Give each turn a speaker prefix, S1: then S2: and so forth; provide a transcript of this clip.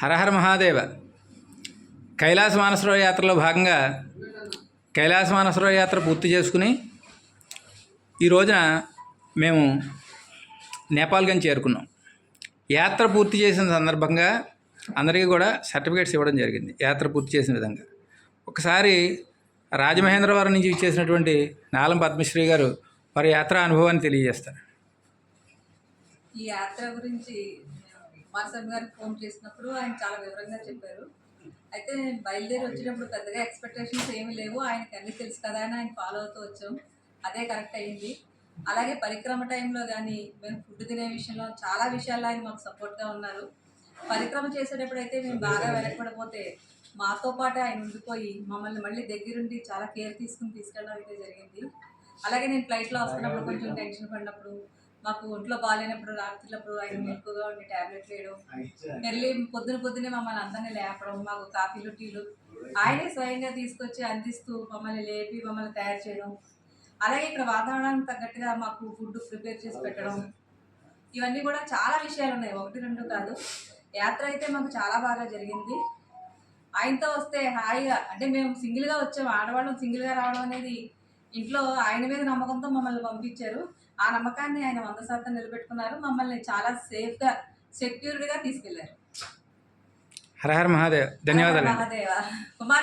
S1: హరహర మహాదేవ. కైలాస మానసరోవ యాత్రలో భాగంగా కైలాస మానసరోవ యాత్ర పూర్తి చేసుకుని ఈ రోజున మేము నేపాల్గంజ్ చేరుకున్నాం. యాత్ర పూర్తి చేసిన సందర్భంగా అందరికీ కూడా సర్టిఫికేట్స్ ఇవ్వడం జరిగింది. యాత్ర పూర్తి చేసిన విధంగా. ఒకసారి రాజమహేంద్రవరం నుంచి ఇచ్చేసినటువంటి నాలం పద్మశ్రీ గారు వారి యాత్రా అనుభవాన్ని తెలియజేస్తారు.
S2: ఈ యాత్ర గురించి మాస్టర్ గారికి ఫోన్ చేసినప్పుడు ఆయన చాలా వివరంగా చెప్పారు. అయితే నేను బయలుదేరి వచ్చినప్పుడు పెద్దగా ఎక్స్పెక్టేషన్స్ ఏమీ లేవు. ఆయనకి అన్నీ తెలుసు కదా అని ఆయన ఫాలో అవుతూ వచ్చాం. అదే కరెక్ట్ అయింది. అలాగే పరిక్రమ టైంలో కానీ మేము ఫుడ్ తినే విషయంలో చాలా విషయాల్లో ఆయన మాకు సపోర్ట్గా ఉన్నారు. పరిక్రమ చేసేటప్పుడు అయితే మేము బాగా వెనకపడిపోతే మాతో పాటు ఆయన ఉండిపోయి మమ్మల్ని మళ్ళీ దగ్గరుండి చాలా కేర్ తీసుకుని తీసుకెళ్ళడం అయితే జరిగింది. అలాగే నేను ఫ్లైట్లో వస్తున్నప్పుడు కొంచెం టెన్షన్ పడినప్పుడు మాకు ఒంట్లో బాగాలేనప్పుడు రాత్రులప్పుడు ఆయన మెలకుగా ఉండి ట్యాబ్లెట్లు వేయడం ఎర్లీ పొద్దున పొద్దునే మమ్మల్ని అందరినీ లేపడం మాకు కాఫీలు టీలు ఆయనే స్వయంగా తీసుకొచ్చి అందిస్తూ మమ్మల్ని లేపి మమ్మల్ని తయారు చేయడం. అలాగే ఇక్కడ వాతావరణానికి తగ్గట్టుగా మాకు ఫుడ్ ప్రిపేర్ చేసి పెట్టడం. ఇవన్నీ కూడా చాలా విషయాలు ఉన్నాయి. ఒకటి రెండు కాదు. యాత్ర అయితే మాకు చాలా బాగా జరిగింది. ఆయనతో వస్తే హాయిగా అంటే మేము సింగిల్గా వచ్చాము ఆడవాళ్ళం సింగిల్గా రావడం అనేది ఇంట్లో ఆయన మీద నమ్మకంతో మమ్మల్ని పంపించారు. ఆ నమ్మకాన్ని ఆయన వంద శాతం నిలబెట్టుకున్నారు. మమ్మల్ని చాలా సేఫ్గా సెక్యూర్డ్గా తీసుకెళ్ళారు.
S1: హరహర మహాదేవ్. ధన్యవాదాలు
S2: మహాదేవ. కుమార్